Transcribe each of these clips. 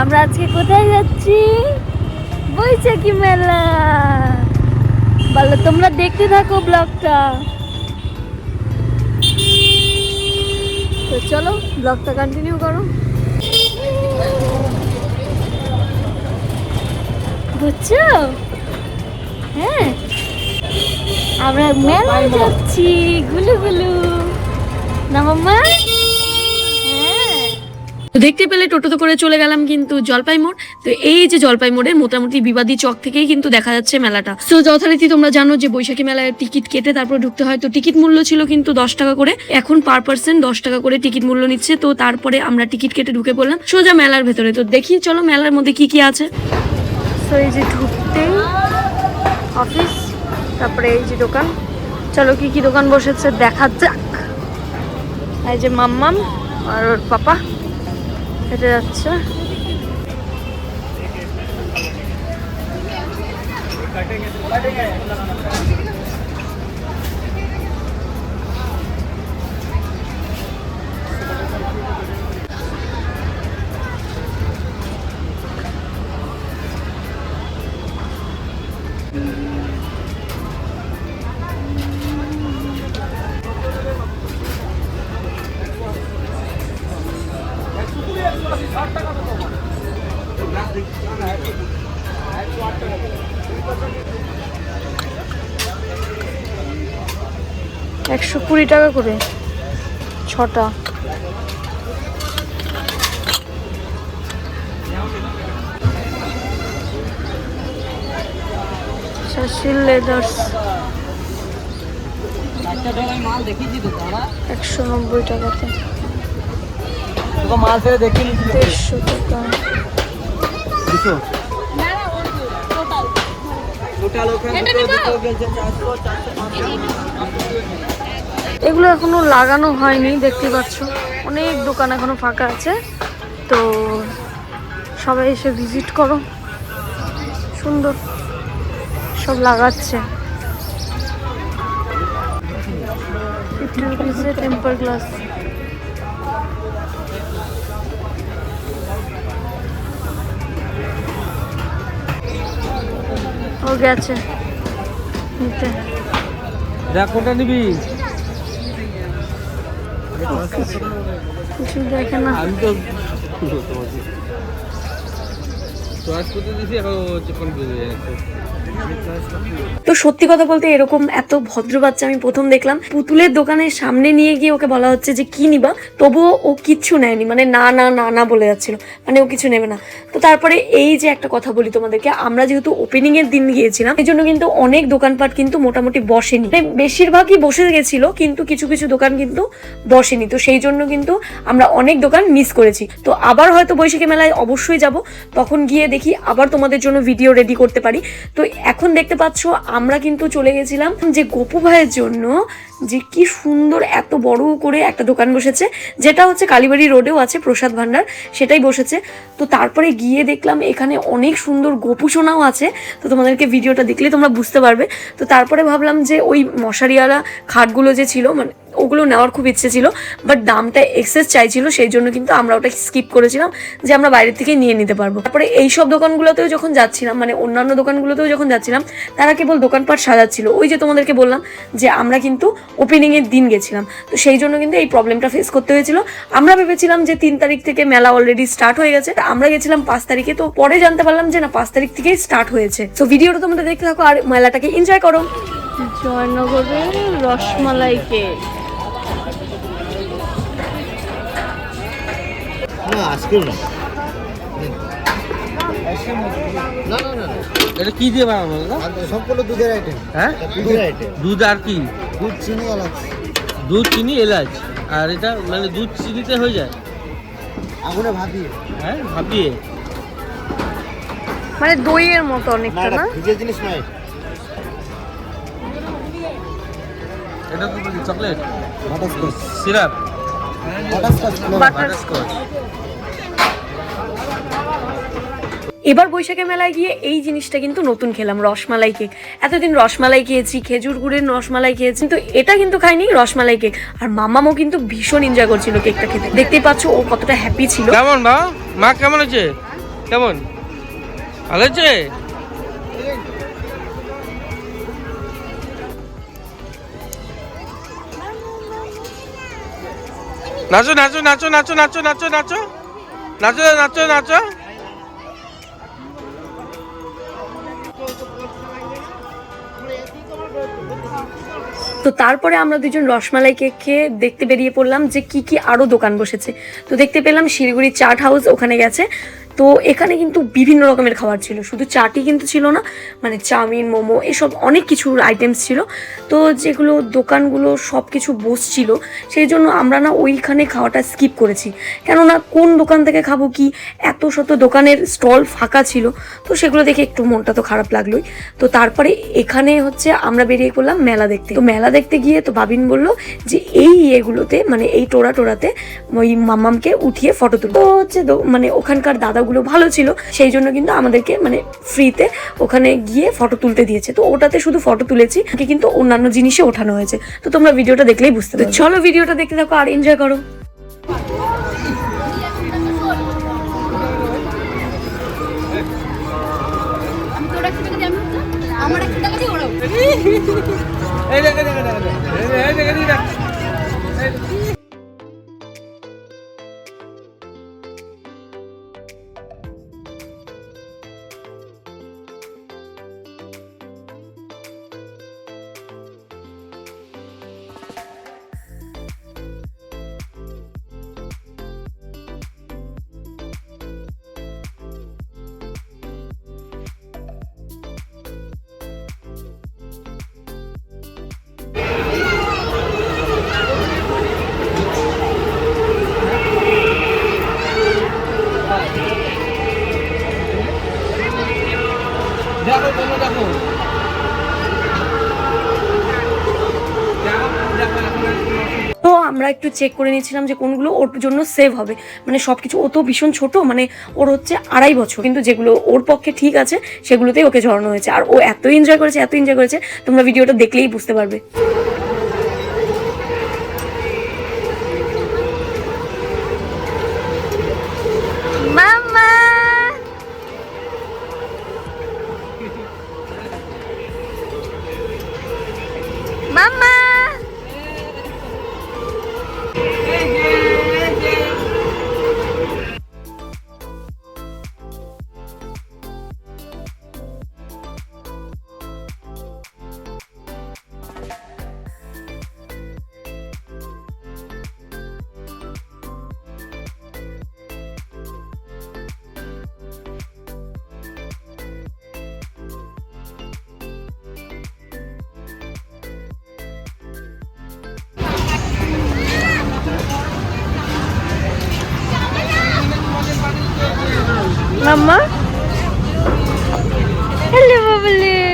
আমরা আজকে কোথায় যাচ্ছি? বৈশাখী মেলা। বলো, তোমরা দেখতে থাকো ব্লগটা। তো চলো, ব্লগটা কন্টিনিউ করো। বুঝছ? হ্যাঁ। আমরা মেলায় যাচ্ছি, গুলু গুলু। না তো দেখতে পেলে টোটোতে করে চলে গেলাম কিন্তু জলপাই মোড় তো এই যে জলপাই মোড়ের মোটামুটি বিবাদী চক থেকেই কিন্তু দেখা যাচ্ছে মেলাটা। তো যথারীতি তোমরা জানো যে বৈশাখী মেলায় টিকিট কেটে তারপর ঢুকতে হয়। তো টিকিট মূল্য ছিল কিন্তু দশ টাকা করে। এখন পার পার্সন দশ টাকা করে টিকিট মূল্য নিচ্ছে। তো তারপরে আমরা টিকিট কেটে ঢুকে পড়লাম সোজা মেলার ভেতরে। তো দেখি, চলো মেলার মধ্যে কি কি আছে। এই যে ঢুকতেই অফিস তারপরে এই যে দোকান। চলো কি কি দোকান বসেছে, দেখা যাক। এই যে মাম্মাম আর ওর পাপা। হেঁটে যাচ্ছে একশো কুড়ি টাকা করে। ছটা। শাসিল লেদার্স। একশো নব্বই টাকাতে দেড়শো টাকা। টোটাল ওখানে এগুলো এখনও লাগানো হয়নি দেখতে পাচ্ছ। অনেক দোকান এখনও ফাঁকা আছে। তো সবাই এসে ভিজিট করো। সুন্দর সব লাগাচ্ছে। টেম্পার গ্লাস ও গেছে। নিতে। দেখ কোনটা নিবি? কিছু দেখে না। আমি তো তো সত্যি কথা বলতে এরকম এত ভদ্র বাচ্চা আমি প্রথম দেখলাম, পুতুলের দোকানের সামনে নিয়ে গিয়ে ওকে বলা হচ্ছে যে, কি নিবা? তবুও ও কিচ্ছু নেয়নি মানে না না না না বলে যাচ্ছিল মানে ও কিছু নেবে না। তো তারপরে এই যে একটা কথা বলি তোমাদেরকে, আমরা যেহেতু ওপেনিং এর দিন গিয়েছিলাম এই জন্য কিন্তু অনেক দোকানপাট কিন্তু মোটামুটি বসেনি। মানে বেশিরভাগই বসে গেছিল, কিন্তু কিছু কিছু দোকান কিন্তু বসেনি। তো সেই জন্য কিন্তু আমরা অনেক দোকান মিস করেছি। তো আবার হয়তো বৈশাখী মেলায় অবশ্যই যাব। তখন গিয়ে দেখি আবার তোমাদের জন্য ভিডিও রেডি করতে পারি। তো এখন দেখতে পাচ্ছ, আমরা কিন্তু চলে গেছিলাম যে গোপু ভাইয়ের জন্য যে কি সুন্দর এত বড় করে একটা দোকান বসেছে, যেটা হচ্ছে কালীবাড়ি রোডেও আছে প্রসাদ ভান্ডার, সেটাই বসেছে। তো তারপরে গিয়ে দেখলাম এখানে অনেক সুন্দর গোপু সোনাও আছে। তো তোমাদেরকে ভিডিওটা দেখলে তোমরা বুঝতে পারবে। তো তারপরে ভাবলাম যে ওই মশারিওয়ালা খাটগুলো যে ছিল মানে ওগুলো নেওয়ার খুব ইচ্ছে ছিল বাট দামটা এক্সেস চাইছিল, সেই জন্য কিন্তু আমরা ওটা স্কিপ করেছিলাম যে আমরা বাইরের থেকে নিয়ে নিতে পারব। তারপরে এই সব দোকানগুলোতেও যখন যাচ্ছিলাম মানে অন্যান্য দোকানগুলোতেও যখন যাচ্ছিলাম, তারা কেবল দোকানপাট সাজাচ্ছিল। ওই যে তোমাদেরকে বললাম যে আমরা কিন্তু ওপেনিংয়ের দিন গেছিলাম, তো সেই জন্য কিন্তু এই প্রবলেমটা ফেস করতে হয়েছিল। আমরা ভেবেছিলাম যে তিন তারিখ থেকে মেলা অলরেডি স্টার্ট হয়ে গেছে আমরা গেছিলাম পাঁচ তারিখে, তো পরে জানতে পারলাম যে না, পাঁচ তারিখ থেকেই স্টার্ট হয়েছে। তো ভিডিওটা তোমরা দেখতে থাকো আর মেলাটাকে এনজয় করো। জয়নগরের রসমালাই কেক আজকেও না। না না না না। এটা কি দিয়ে বানাবো দাদা? আর দুধের আইটেম হ্যাঁ? দুধের আইটেম দুধ আর কি? দুধ চিনি এলাচ। দুধ চিনি এলাচ। আর এটা মানে দুধ চিনিতে হয়ে যায়? আগুনে ভাপিয়ে। হ্যাঁ ভাপিয়ে। মানে দইয়ের মতো অনেকটা না ভিজের জিনিস নয়। এটা তো chocolate? Butterscotch syrup? Butterscotch butterscotch এবার বৈশাখী মেলায় গিয়ে এই জিনিসটা কিন্তু নতুন খেলাম, রসমালাই কেক। এতদিন রসমালাই খেয়েছি, খেজুর গুড়ের রসমালাই খেয়েছি, কিন্তু এটা কিন্তু খাইনি রসমালাই কেক। আর মামামও কিন্তু ভীষণ এনজয় করছিল কেকটা খেতে। দেখতেই পাচ্ছ ও কতটা হ্যাপি ছিল। কেমন বা মা কেমন আছে? কেমন? ভালো আছে? নাচো নাচো নাচো নাচো নাচো নাচো নাচো নাচো নাচো নাচো। তো তারপরে আমরা দুজন রসমালাই কেক খেয়ে দেখতে বেরিয়ে পড়লাম যে কি কি আরও দোকান বসেছে। তো দেখতে পেলাম শিলিগুড়ি চাট হাউস ওখানে গেছে। তো এখানে কিন্তু বিভিন্ন রকমের খাবার ছিল। শুধু চাটি কিন্তু ছিল না মানে চাউমিন, মোমো এসব অনেক কিছু আইটেমস ছিল। তো যেগুলো দোকানগুলো সব কিছু বসছিল, সেই জন্য আমরা না ওইখানে খাওয়াটা স্কিপ করেছি। কেননা কোন দোকান থেকে খাব কি, এত শত দোকানের স্টল ফাঁকা ছিল, তো সেগুলো দেখে একটু মনটা তো খারাপ লাগলোই। তো তারপরে এখানে হচ্ছে আমরা বেরিয়ে পড়লাম মেলা দেখতে। তো মেলা দেখতে গিয়ে তো বাবিন বলল যে এই এগুলোতে মানে এই টোরা টোরাতে ওই মামামকে উঠিয়ে ফটো তুলবো। হচ্ছে মানে ওখানকার দাদাগুলো ভালো ছিল সেই জন্য কিন্তু আমাদেরকে মানে ফ্রিতে ওখানে গিয়ে ফটো তুলতে দিয়েছে তো ওটাতে শুধু ফটো তুলেছি কিন্তু অন্যান্য জিনিসে ওঠানো হয়েছে তো তোমরা ভিডিওটা দেখলেই বুঝতে পারবে চলো ভিডিওটা দেখতে থাকো আর এনজয় করো এই দেখে দেখে দেখে এই দেখে দেখে দেখো তোমরা দেখো তো আমরা একটু চেক করে নিয়েছিলাম যে কোনগুলো ওর জন্য সেভ হবে। মানে সব কিছু ও তো ভীষণ ছোট মানে ওর হচ্ছে আড়াই বছর। কিন্তু যেগুলো ওর পক্ষে ঠিক আছে, সেগুলোতেই ওকে ঝরানো হয়েছে। আর ও এত এনজয় করেছে, এত এনজয় করেছে, তোমরা ভিডিওটা দেখলেই বুঝতে পারবে। Mama? Hello, Bubbly.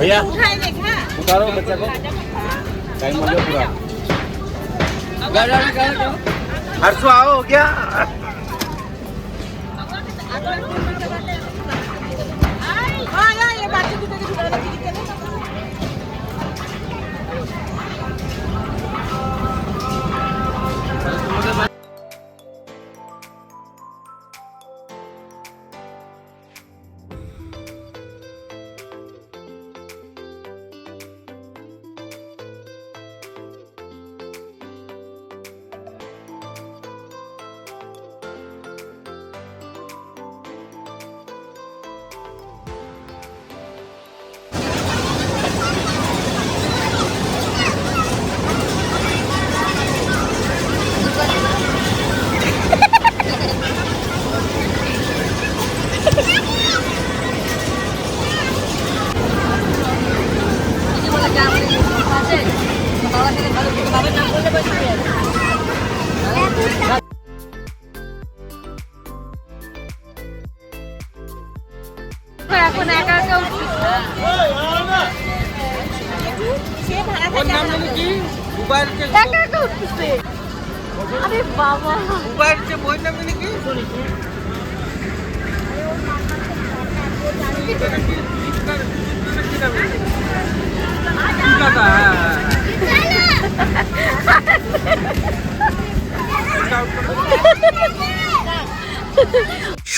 भैया उतारो बच्चा को टाइम हो गया पूरा हर्षो आओ हो गया आ ये बातें ফ্যামিলি কি? উবাইয়ের যে একা একা আরে বাবা। উবাইয়ের যে বই নাম কি শুনি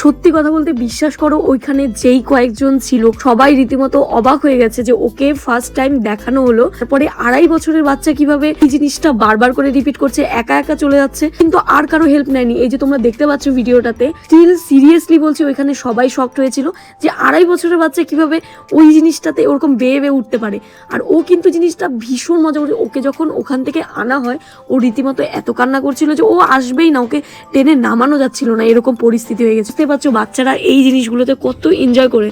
সত্যি কথা বলতে বিশ্বাস করো, ওইখানে যেই কয়েকজন ছিল, সবাই রীতিমতো অবাক হয়ে গেছে যে ওকে ফার্স্ট টাইম দেখানো হলো। তারপরে আড়াই বছরের বাচ্চা কীভাবে এই জিনিসটা বারবার করে রিপিট করছে, একা একা চলে যাচ্ছে, কিন্তু আর কারও হেল্প নেয়নি। এই যে তোমরা দেখতে পাচ্ছ ভিডিওটাতে স্টিল সিরিয়াসলি বলছি, ওইখানে সবাই শক্ট হয়েছিল যে আড়াই বছরের বাচ্চা কীভাবে ওই জিনিসটাতে ওরকম বেয়ে বেয়ে উঠতে পারে। আর ও কিন্তু জিনিসটা ভীষণ মজা করে ওকে যখন ওখান থেকে আনা হয়, ও রীতিমতো এত কান্না করছিল যে ও আসবেই না, ওকে টেনে নামানো যাচ্ছিল না, এরকম পরিস্থিতি হয়ে গেছে। বুঝতে পারছ বাচ্চারা এই জিনিসগুলোতে কত এনজয় করে।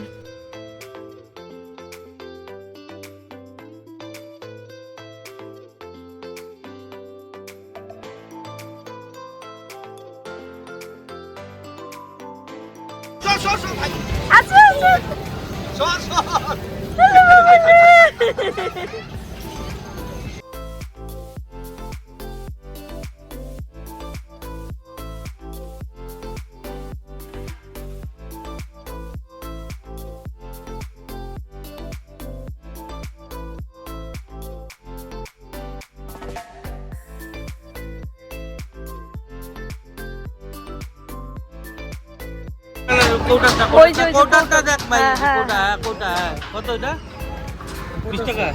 কৌটাটা ওই যে, ওই যে কৌটাটা দেখ ভাই। কৌটা কৌটা। কত এটা? বিশ টাকা।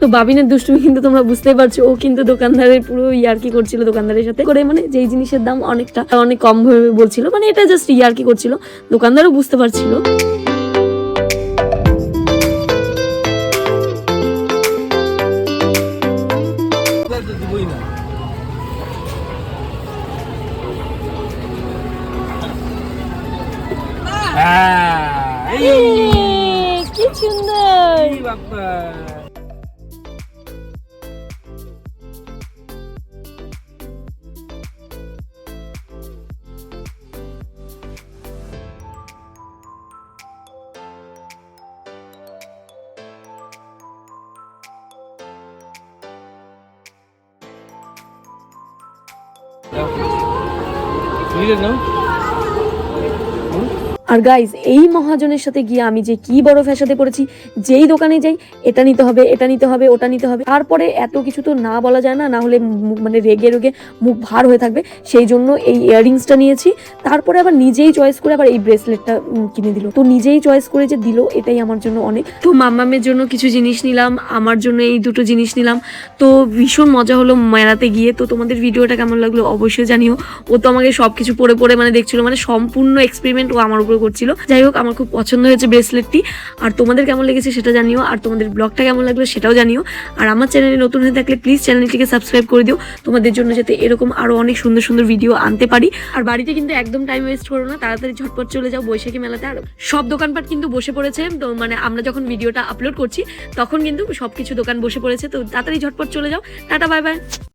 তো বাবিনের দুষ্টুমি কিন্তু তোমরা বুঝতেই পারছ ও কিন্তু দোকানদারের পুরো ইয়ার্কি করছিল দোকানদারের সাথে করে মানে যেই জিনিসের দাম অনেকটা অনেক কম ভাবে বলছিল মানে এটা জাস্ট ইয়ার্কি করছিল দোকানদারও বুঝতে পারছিল। সুন্দর আর গাইজ এই মহাজনের সাথে গিয়ে আমি যে কি বড় ফ্যাসাতে পড়েছি, যেই দোকানে যাই, এটা নিতে হবে, এটা নিতে হবে, ওটা নিতে হবে। তারপরে এত কিছু তো না বলা যায় না না হলে মানে রেগে রেগে মুখ ভার হয়ে থাকবে। সেই জন্য এই ইয়াররিংসটা নিয়েছি। তারপরে আবার নিজেই চয়েস করে আবার এই ব্রেসলেটটা কিনে দিল। তো নিজেই চয়েস করে যে দিল, এটাই আমার জন্য অনেক। তো মাম্মামের জন্য কিছু জিনিস নিলাম, আমার জন্য এই দুটো জিনিস নিলাম। তো ভীষণ মজা হলো মেলাতে গিয়ে। তো তোমাদের ভিডিওটা কেমন লাগল অবশ্যই জানিও। ও তো আমাকে সবকিছু পরে পরে মানে দেখছিল মানে সম্পূর্ণ এক্সপেরিমেন্ট ও আমার উপরে করছিল। যাই হোক, আমার খুব পছন্দ হয়েছে ব্রেসলেটটি আর তোমাদের কেমন লেগেছে সেটা জানিও, আর তোমাদের ব্লগটা কেমন লাগল সেটাও জানিও। আর আমার চ্যানেলে নতুন হয়ে থাকলে প্লিজ চ্যানেলটিকে সাবস্ক্রাইব করে দিও। তোমাদের জন্য যাতে এরকম আরও অনেক সুন্দর সুন্দর ভিডিও আনতে পারি। আর বাড়িতে কিন্তু একদম টাইম ওয়েস্ট করো না, তাড়াতাড়ি ঝটপট চলে যাও বৈশাখী মেলাতে। আর সব দোকানপাট কিন্তু বসে পড়েছে, তো মানে আমরা যখন ভিডিওটা আপলোড করছি, তখন কিন্তু সব কিছু দোকান বসে পড়েছে। তো তাড়াতাড়ি ঝটপট চলে যাও। Tata bye bye